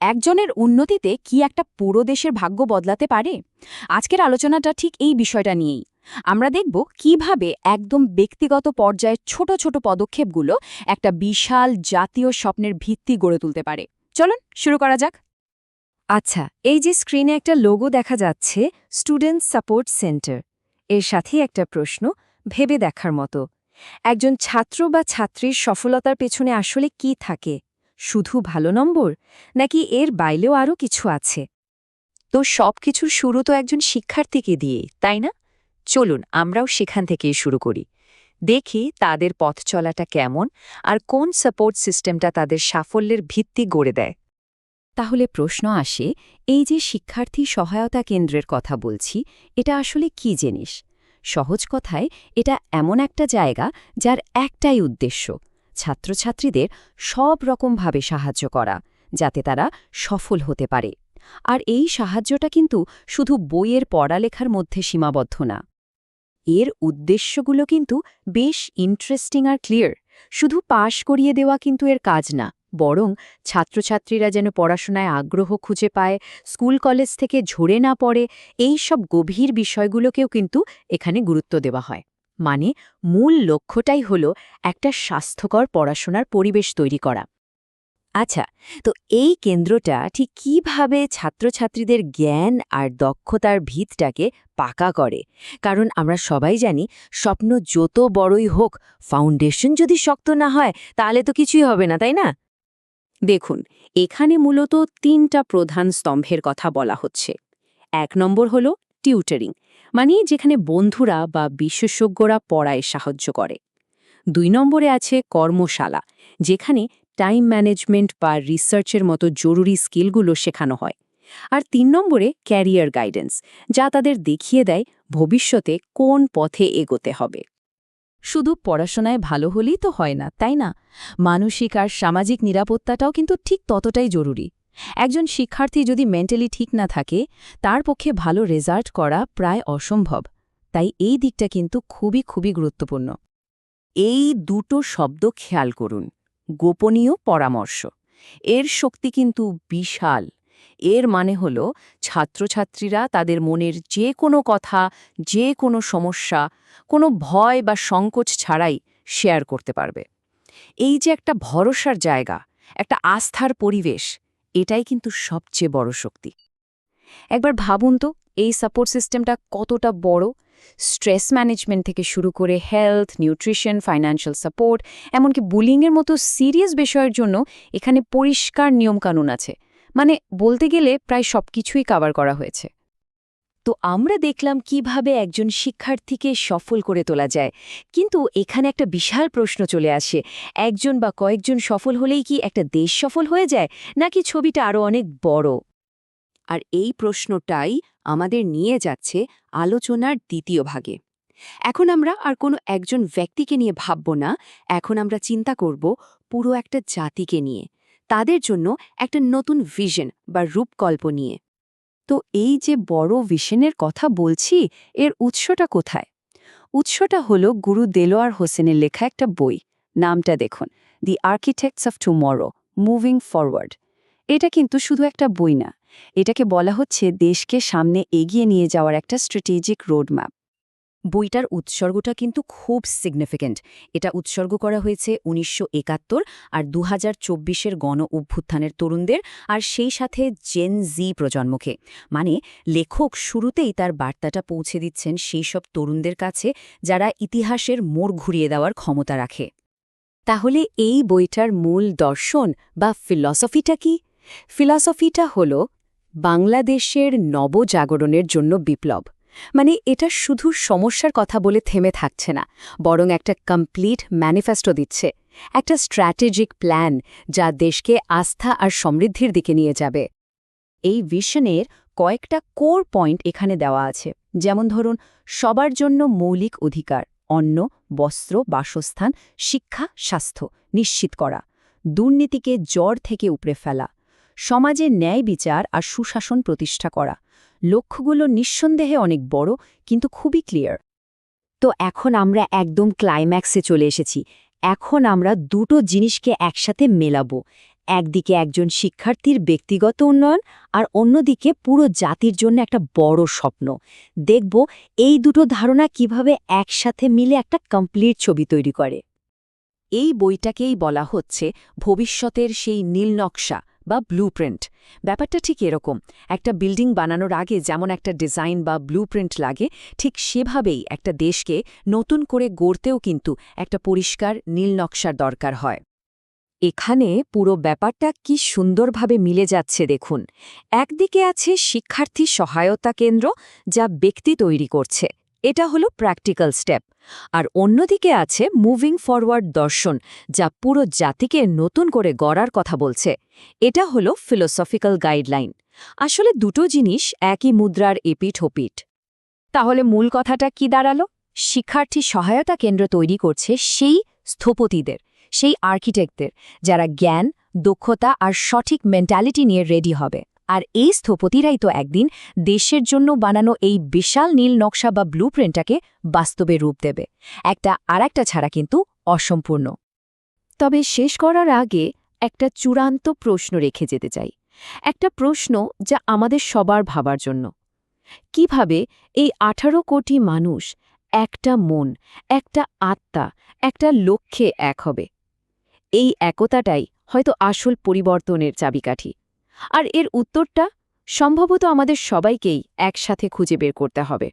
একজনের উন্নতিতে কি একটা পুরো দেশের ভাগ্য বদলাতে পারে? আজকের আলোচনাটা ঠিক এই বিষয়টা নিয়েই। আমরা দেখব কীভাবে একদম ব্যক্তিগত পর্যায়ে ছোট ছোট পদক্ষেপগুলো একটা বিশাল জাতীয় স্বপ্নের ভিত্তি গড়ে তুলতে পারে। চলুন শুরু করা যাক। আচ্ছা এই যে স্ক্রিনে একটা লোগো দেখা যাচ্ছে, স্টুডেন্ট সাপোর্ট সেন্টার। এর সাথে একটা প্রশ্ন, ভেবে দেখার মতো। একজন ছাত্র বা ছাত্রীর সফলতার পেছনে আসলে কি থাকে? শুধু ভালো নম্বর, নাকি এর বাইরেও আরও কিছু আছে? তো সব কিছুর শুরু তো একজন শিক্ষার্থীকে দিয়ে তাই না? চলুন, আমরাও সেখান থেকেই শুরু করি। দেখি তাদের পথ চলাটা কেমন আর কোন সাপোর্ট সিস্টেমটা তাদের সাফল্যের ভিত্তি গড়ে দেয়। তাহলে প্রশ্ন আসে, এই যে শিক্ষার্থী সহায়তা কেন্দ্রের কথা বলছি, এটা আসলে কি জিনিস? সহজ কথায়, এটা এমন একটা জায়গা যার একটাই উদ্দেশ্য ছাত্রছাত্রীদের সব রকমভাবে সাহায্য করা, যাতে তারা সফল হতে পারে। আর এই সাহায্যটা কিন্তু শুধু বইয়ের পড়ালেখার মধ্যে সীমাবদ্ধ না। এর উদ্দেশ্যগুলো কিন্তু বেশ ইন্টারেস্টিং আর ক্লিয়ার শুধু পাশ করিয়ে দেওয়া কিন্তু এর কাজ না, বরং ছাত্রছাত্রীরা যেন পড়াশোনায় আগ্রহ খুঁজে পায়, স্কুল কলেজ থেকে ঝরে না পড়ে, এই সব গভীর বিষয়গুলোকেও কিন্তু এখানে গুরুত্ব দেওয়া হয়। মানে মূল লক্ষ্যটাই হল একটা স্বাস্থ্যকর পড়াশোনার পরিবেশ তৈরি করা। আচ্ছা তো এই কেন্দ্রটা ঠিক কীভাবে ছাত্রছাত্রীদের জ্ঞান আর দক্ষতার ভিতটাকে পাকা করে? কারণ আমরা সবাই জানি, স্বপ্ন যত বড়ই হোক, ফাউন্ডেশন যদি শক্ত না হয়, তাহলে তো কিছুই হবে না, তাই না? দেখুন, এখানে মূলত তিনটা প্রধান স্তম্ভের কথা বলা হচ্ছে। এক নম্বর হল টিউটারিং। মানে যেখানে বন্ধুরা বা বিশেষজ্ঞরা পড়ায় সাহায্য করে। দুই নম্বরে আছে কর্মশালা, যেখানে টাইম ম্যানেজমেন্ট বা রিসার্চের মতো জরুরি স্কিলগুলো শেখানো হয়। আর তিন নম্বরে ক্যারিয়ার গাইডেন্স যা তাদের দেখিয়ে দেয় ভবিষ্যতে কোন পথে এগোতে হবে। শুধু পড়াশোনায় ভালো হলেই তো হয় না, তাই না? মানসিক আর সামাজিক নিরাপত্তাটাও কিন্তু ঠিক ততটাই জরুরি। একজন শিক্ষার্থী যদি মেন্টালি ঠিক না থাকে, তার পক্ষে ভালো রেজাল্ট করা প্রায় অসম্ভব। তাই এই দিকটা কিন্তু খুবই খুবই গুরুত্বপূর্ণ। এই দুটো শব্দ খেয়াল করুন, গোপনীয় পরামর্শ। এর শক্তি কিন্তু বিশাল। এর মানে হল, ছাত্রছাত্রীরা তাদের মনের যে কোনো কথা, যে কোনো সমস্যা, কোনো ভয় বা সংকোচ ছাড়াই শেয়ার করতে পারবে। এই যে একটা ভরসার জায়গা, একটা আস্থার পরিবেশ এটাই কিন্তু সবচেয়ে বড় শক্তি। একবার ভাবুন তো, এই সাপোর্ট সিস্টেমটা কতটা বড়। স্ট্রেস ম্যানেজমেন্ট থেকে শুরু করে হেলথ, নিউট্রিশন, ফাইন্যান্সিয়াল সাপোর্ট, এমনকি বুলিংয়ের মতো সিরিয়াস বিষয়ের জন্য এখানে পরিষ্কার নিয়মকানুন আছে। মানে বলতে গেলে প্রায় সব কিছুই কাভার করা হয়েছে। তো আমরা দেখলাম কীভাবে একজন শিক্ষার্থীকে সফল করে তোলা যায়। কিন্তু এখানে একটা বিশাল প্রশ্ন চলে আসে। একজন বা কয়েকজন সফল হলেই কি একটা দেশ সফল হয়ে যায়, নাকি ছবিটা আরও অনেক বড়? আর এই প্রশ্নটাই আমাদের নিয়ে যাচ্ছে আলোচনার দ্বিতীয় ভাগে। এখন আমরা আর কোনো একজন ব্যক্তিকে নিয়ে ভাবব না, এখন আমরা চিন্তা করব পুরো একটা জাতিকে নিয়ে, তাদের জন্য একটা নতুন ভিশন বা রূপকল্প নিয়ে। তো এই যে বড় ভিশনের কথা বলছি, এর উৎসটা কোথায়? উৎসটা হল গুরু দেলোয়ার হোসেনের লেখা একটা বই। নামটা দেখুন, the architects of tomorrow, moving forward. এটা কিন্তু শুধু একটা বই না, এটাকে বলা হচ্ছে দেশকে সামনে এগিয়ে নিয়ে যাওয়ার একটা স্ট্র্যাটেজিক রোডম্যাপ। বইটার উৎসর্গটা কিন্তু খুব সিগনিফিক্যান্ট এটা উৎসর্গ করা হয়েছে উনিশশো একাত্তর আর দু হাজার চব্বিশের গণ অভ্যুত্থানের তরুণদের আর সেই সাথে জেন জি প্রজন্মকে। মানে লেখক শুরুতেই তার বার্তাটা পৌঁছে দিচ্ছেন সেই সব তরুণদের কাছে যারা ইতিহাসের মোড় ঘুরিয়ে দেওয়ার ক্ষমতা রাখে। তাহলে এই বইটার মূল দর্শন বা ফিলসফিটা কি? ফিলসফিটা হল বাংলাদেশের নবজাগরণের জন্য বিপ্লব। মানে এটা শুধু সমস্যার কথা বলে থেমে থাকছে না, বরং একটা কমপ্লিট ম্যানিফেস্টো দিচ্ছে, একটা স্ট্র্যাটেজিক প্ল্যান যা দেশকে আস্থা আর সমৃদ্ধির দিকে নিয়ে যাবে। এই ভিশনের কয়েকটা কোর পয়েন্ট এখানে দেওয়া আছে, যেমন ধরুন, সবার জন্য মৌলিক অধিকার, অন্ন, বস্ত্র, বাসস্থান, শিক্ষা, স্বাস্থ্য নিশ্চিত করা, দুর্নীতিকে জ্বর থেকে উপড়ে ফেলা সমাজে ন্যায় বিচার আর সুশাসন প্রতিষ্ঠা করা। লক্ষ্যগুলো নিঃসন্দেহে অনেক বড়, কিন্তু খুবই ক্লিয়ার তো এখন আমরা একদম ক্লাইম্যাক্সে চলে এসেছি। এখন আমরা দুটো জিনিসকে একসাথে মেলাবো। একদিকে একজন শিক্ষার্থীর ব্যক্তিগত উন্নয়ন আর অন্যদিকে পুরো জাতির জন্য একটা বড় স্বপ্ন। দেখব এই দুটো ধারণা কীভাবে একসাথে মিলে একটা কমপ্লিট ছবি তৈরি করে। এই বইটাকেই বলা হচ্ছে ভবিষ্যতের সেই নীল নকশা। বা ব্লুপ্রিন্ট ব্যাপারটা ঠিক এরকম। একটা বিল্ডিং বানানোর আগে যেমন একটা ডিজাইন বা ব্লুপ্রিন্ট লাগে, ঠিক সেভাবেই একটা দেশকে নতুন করে গড়তেও কিন্তু একটা পরিষ্কার নীল নকশার দরকার হয়। এখানে পুরো ব্যাপারটা কি সুন্দরভাবে মিলে যাচ্ছে দেখুন। একদিকে আছে শিক্ষার্থী সহায়তা কেন্দ্র যা ব্যক্তি তৈরি করছে এটা হলো প্র্যাকটিক্যাল স্টেপ আর অন্যদিকে আছে মুভিং ফরওয়ার্ড দর্শন, যা পুরো জাতিকে নতুন করে গড়ার কথা বলছে। এটা হলো ফিলোসফিক্যাল গাইডলাইন আসলে দুটো জিনিস একই মুদ্রার এপিঠ ওপিঠ। তাহলে মূল কথাটা কি দাঁড়াল? শিক্ষার্থী সহায়তা কেন্দ্র তৈরি করছে সেই স্থপতিদের, সেই আর্কিটেক্টদের যারা জ্ঞান, দক্ষতা আর সঠিক মেন্টালিটি নিয়ে রেডি হবে। আর এই স্থপতিরাই তো একদিন দেশের জন্য বানানো এই বিশাল নীল নকশা বা ব্লুপ্রিন্টটাকে বাস্তবে রূপ দেবে। একটা আর একটা ছাড়া কিন্তু অসম্পূর্ণ। তবে শেষ করার আগে একটা চূড়ান্ত প্রশ্ন রেখে যেতে চাই। একটা প্রশ্ন যা আমাদের সবার ভাবার জন্য। কীভাবে এই আঠারো কোটি মানুষ একটা মন, একটা আত্মা, একটা লক্ষ্যে এক হবে? এই একতাটাই হয়তো আসল পরিবর্তনের চাবিকাঠি। আর এর উত্তরটা সম্ভবত আমাদের সবাইকেই একসাথে খুঁজে বের করতে হবে।